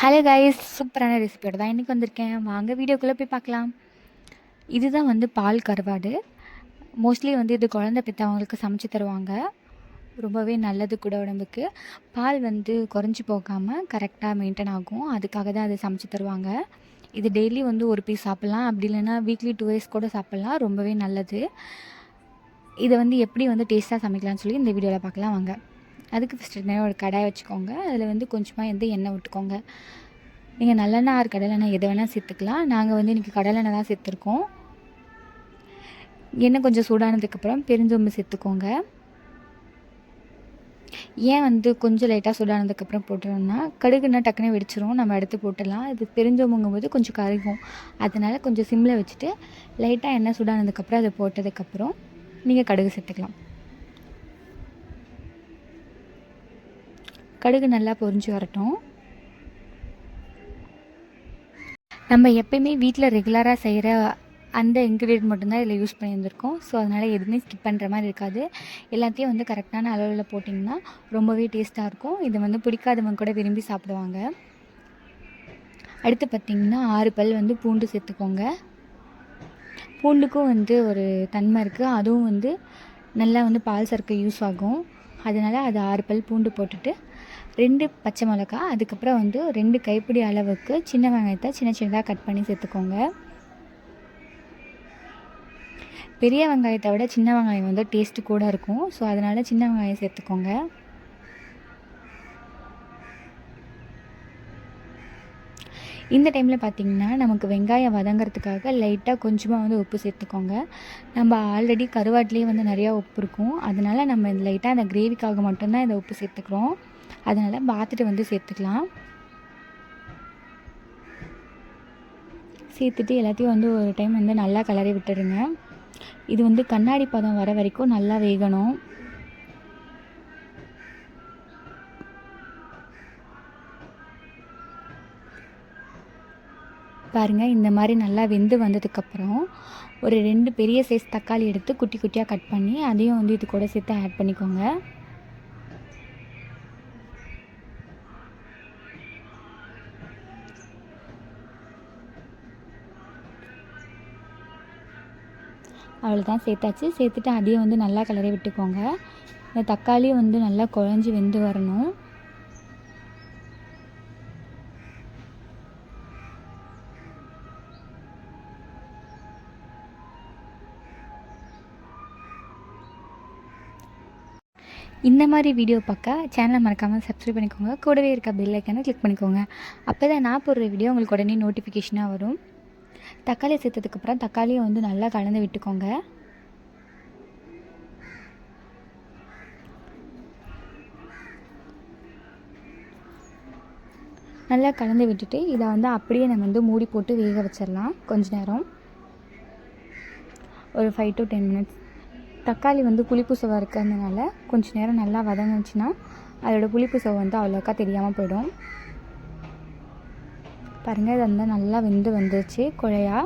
Hello guys சூப்பரான ரெசிபியோட தான் இன்றைக்கி வந்திருக்கேன். வாங்க வீடியோக்குள்ளே போய் பார்க்கலாம். இதுதான் வந்து பால் கருவாடு. மோஸ்ட்லி வந்து இது குழந்த பெற்றவங்களுக்கு சமைச்சு தருவாங்க. ரொம்பவே நல்லது கூட உடம்புக்கு. பால் வந்து குறைஞ்சி போகாமல் கரெக்டாக மெயின்டைன் ஆகும். அதுக்காக தான் அதை சமைச்சு தருவாங்க. இது டெய்லி வந்து ஒரு பீஸ் சாப்பிட்லாம். அப்படி இல்லைன்னா வீக்லி டூ டேஸ் கூட சாப்பிட்லாம். ரொம்பவே நல்லது. இதை வந்து எப்படி வந்து டேஸ்ட்டாக சமைக்கலாம்னு சொல்லி இந்த வீடியோவில் பார்க்கலாம். வாங்க. அதுக்கு ஃபஸ்ட்டு நேரம் ஒரு கடாய் வச்சுக்கோங்க. அதில் வந்து கொஞ்சமாக வந்து எண்ணெய் விட்டுக்கோங்க. நீங்கள் நல்லெண்ணெய் ஆறு கடலெண்ணெய் எதை வேணால் சேர்த்துக்கலாம். நாங்கள் வந்து இன்றைக்கி கடலெண்ணெய் தான் சேர்த்துருக்கோம். எண்ணெய் கொஞ்சம் சூடானதுக்கப்புறம் பெருஞ்சொம்பு சேர்த்துக்கோங்க. ஏன் வந்து கொஞ்சம் லைட்டாக சூடானதுக்கப்புறம் போட்டுருவோம்னா கடுகுன்னா டக்குனே வெடிச்சிரும். நம்ம எடுத்து போட்டுடலாம். இது பெருஞ்சோம்புங்கும் போது கொஞ்சம் கருகும். அதனால் கொஞ்சம் சிம்மில் வச்சுட்டு லைட்டாக எண்ணெய் சூடானதுக்கப்புறம் அதை போட்டதுக்கப்புறம் நீங்கள் கடுகு சேர்த்துக்கலாம். கடுகு நல்லா பொரிஞ்சு வரட்டும். நம்ம எப்பயுமே வீட்டில் ரெகுலராக செய்கிற அந்த இன்க்ரீடியன்ட் மட்டும்தான் இதில் யூஸ் பண்ணியிருந்திருக்கோம். ஸோ அதனால் எதுவுமே ஸ்கிப் பண்ணுற மாதிரி இருக்காது. எல்லாத்தையும் வந்து கரெக்டான அளவில் போட்டிங்கன்னா ரொம்பவே டேஸ்ட்டாக இருக்கும். இதை வந்து பிடிக்காதவங்க கூட விரும்பி சாப்பிடுவாங்க. அடுத்து பார்த்திங்கன்னா ஆறு பல் வந்து பூண்டு சேர்த்துக்கோங்க. பூண்டுக்கும் வந்து ஒரு தன்மை இருக்குது அதுவும் வந்து நல்லா வந்து பால் சர்க்கரை யூஸ் ஆகும். அதனால் அது ஆறு பல் பூண்டு போட்டுட்டு ரெண்டு பச்சை மிளகா அதுக்கப்புறம் வந்து ரெண்டு கைப்பிடி அளவுக்கு சின்ன வெங்காயத்தை சின்ன சின்னதாக கட் பண்ணி சேர்த்துக்கோங்க. பெரிய வெங்காயத்தை விட சின்ன வெங்காயம் வந்து டேஸ்ட்டு கூட இருக்கும். ஸோ அதனால் சின்ன வெங்காயம் சேர்த்துக்கோங்க. இந்த டைமில் பார்த்திங்கன்னா நமக்கு வெங்காயம் வதங்கிறதுக்காக லைட்டாக கொஞ்சமாக வந்து உப்பு சேர்த்துக்கோங்க. நம்ம ஆல்ரெடி கருவாட்டிலே வந்து நிறையா உப்பு இருக்கும். அதனால் நம்ம லைட்டாக அந்த கிரேவிக்காக மட்டும்தான் இந்த உப்பு சேர்த்துக்கிறோம். அதனால் பார்த்துட்டு வந்து சேர்த்துக்கலாம். சேர்த்துட்டு எல்லாத்தையும் வந்து ஒரு டைம் வந்து நல்லா கலரி விட்டுடுங்க. இது வந்து கண்ணாடி பதம் வர வரைக்கும் நல்லா வேகணும். பாருங்கள் இந்த மாதிரி நல்லா வெந்து வந்ததுக்கப்புறம் ஒரு ரெண்டு பெரிய சைஸ் தக்காளி எடுத்து குட்டி குட்டியாக கட் பண்ணி அதையும் வந்து இது கூட சேர்த்து ஆட் பண்ணிக்கோங்க. அவ்வளோதான் சேர்த்தாச்சு. சேர்த்துட்டு அதையும் வந்து நல்லா கிளறி விட்டுக்கோங்க. இந்த தக்காளியும் வந்து நல்லா குழஞ்சி வெந்து வரணும். இந்த மாதிரி வீடியோ பார்க்க சேனலை மறக்காமல் சப்ஸ்கிரைப் பண்ணிக்கோங்க. கூடவே இருக்க பெல் ஐக்கனை கிளிக் பண்ணிக்கோங்க. அப்போ தான் நான் போடுற வீடியோ உங்களுக்கு உடனே நோட்டிஃபிகேஷனாக வரும். தக்காளி சேர்த்ததுக்கப்புறம் தக்காளியை வந்து நல்லா கலந்து விட்டுக்கோங்க. நல்லா கலந்து விட்டுட்டு இதை வந்து அப்படியே நம்ம வந்து மூடி போட்டு வேக வச்சிடலாம் கொஞ்ச நேரம். ஒரு ஃபைவ் டு டென் மினிட்ஸ் தக்காளி வந்து புளிப்பு சுவை இருக்கிறதுனால கொஞ்சம் நேரம் நல்லா வதங்குச்சுன்னா அதோடய புளிப்பு சுவை வந்து அவ்வளோக்கா தெரியாமல் போயிடும். பாருங்கள் இது வந்து நல்லா வெந்து வந்துருச்சு குழையா.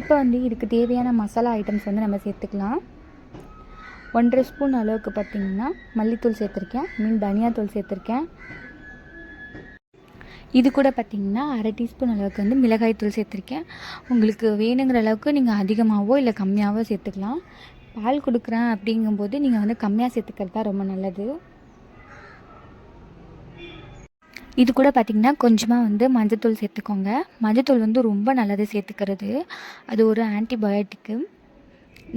இப்போ வந்து இதுக்கு தேவையான மசாலா ஐட்டம்ஸ் வந்து நம்ம சேர்த்துக்கலாம். ஒன்றரை ஸ்பூன் அளவுக்கு பார்த்திங்கன்னா மல்லித்தூள் சேர்த்துருக்கேன் மீன் தனியாத்தூள் சேர்த்துருக்கேன். இது கூட பார்த்திங்கன்னா அரை டீஸ்பூன் அளவுக்கு வந்து மிளகாய்த்தூள் சேர்த்துருக்கேன். உங்களுக்கு வேணுங்கிற அளவுக்கு நீங்கள் அதிகமாகவோ இல்லை கம்மியாகவோ சேர்த்துக்கலாம். பால் கொடுக்குறேன் அப்படிங்கும்போது நீங்கள் வந்து கம்மியாக சேர்த்துக்கிறது தான் ரொம்ப நல்லது. இது கூட பார்த்திங்கன்னா கொஞ்சமாக வந்து மஞ்சத்தூள் சேர்த்துக்கோங்க. மஞ்சத்தூள் வந்து ரொம்ப நல்லது சேர்த்துக்கிறது. அது ஒரு ஆன்டிபயோட்டிக்கு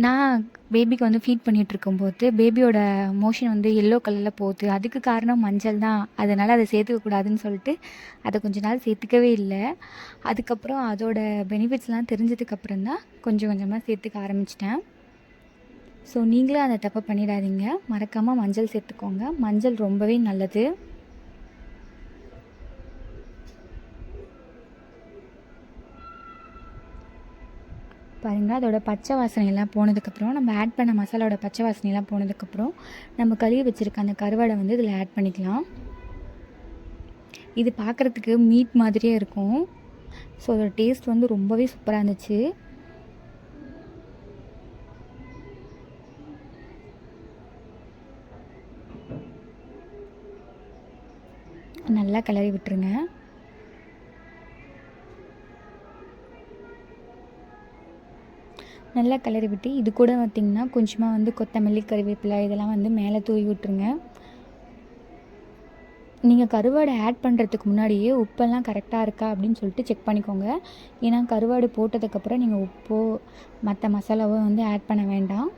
நான் பேபிக்கு வந்து ஃபீட் பண்ணிகிட்டு இருக்கும்போது பேபியோட மோஷன் வந்து எல்லோ கலரில் போகுது. அதுக்கு காரணம் மஞ்சள் தான். அதனால் அதை சேர்த்துக்கக்கூடாதுன்னு சொல்லிட்டு அதை கொஞ்ச நாள் சேர்த்துக்கவே இல்லை. அதுக்கப்புறம் அதோட பெனிஃபிட்ஸ்லாம் தெரிஞ்சதுக்கப்புறம் தான் கொஞ்சம் கொஞ்சமாக சேர்த்துக்க ஆரம்பிச்சிட்டேன். ஸோ நீங்களும் அதை தப்பை பண்ணிடாதீங்க. மறக்காமல் மஞ்சள் சேர்த்துக்கோங்க. மஞ்சள் ரொம்பவே நல்லது. பாருங்கள் அதோட பச்சை வாசனையெல்லாம் போனதுக்கப்புறம் நம்ம ஆட் பண்ண மசாலாவோட பச்சை வாசனையெல்லாம் போனதுக்கப்புறம் நம்ம கழுவி வச்சுருக்க அந்த கருவாடை வந்து இதில் ஆட் பண்ணிக்கலாம். இது பார்க்குறதுக்கு மீட் மாதிரியே இருக்கும். ஸோ அதோட டேஸ்ட் வந்து ரொம்பவே சூப்பராக இருந்துச்சு. நல்லா கிளறி விட்டுருங்க. நல்லா கிளறி விட்டு இது கூட பார்த்திங்கன்னா கொஞ்சமாக வந்து கொத்தமல்லி கருவேப்பிலை இதெல்லாம் வந்து மேலே தூவி விட்டுருங்க. நீங்கள் கருவாடு ஆட் பண்ணுறதுக்கு முன்னாடியே உப்பெல்லாம் கரெக்டாக இருக்கா அப்படின்னு சொல்லிட்டு செக் பண்ணிக்கோங்க. ஏன்னா கருவாடு போட்டதுக்கப்புறம் நீங்கள் உப்போ மற்ற மசாலாவோ வந்து ஆட் பண்ண வேண்டாம்.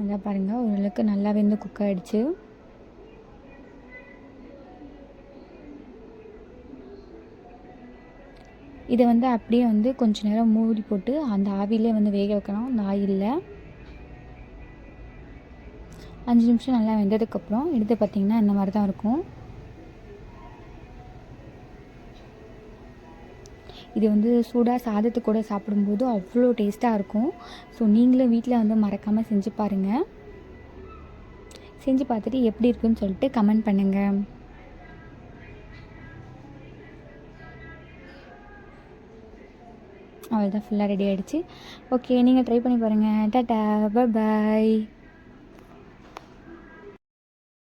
அதான் பாருங்கள் ஓரளவுக்கு நல்லா வெந்து குக் ஆகிடுச்சு இதை வந்து அப்படியே வந்து கொஞ்ச நேரம் மூடி போட்டு அந்த ஆவிலே வந்து வேக வைக்கணும். அந்த ஆயிலில் அஞ்சு நிமிஷம் நல்லா வெந்ததுக்கப்புறம் எடுத்து பார்த்திங்கன்னா இந்த மாதிரி தான் இருக்கும். இது வந்து சூடாக சாதத்து கூட சாப்பிடும்போது அவ்வளோ டேஸ்ட்டாக இருக்கும். ஸோ நீங்களும் வீட்டில் வந்து மறக்காமல் செஞ்சு பாருங்கள் செஞ்சு பார்த்துட்டு எப்படி இருக்குன்னு சொல்லிட்டு கமெண்ட் பண்ணுங்கள் அவ்வளோதான் ஃபுல்லாக ரெடி ஆகிடுச்சு ஓகே நீங்கள் ட்ரை பண்ணி பாருங்கள் டாட்டா பாய்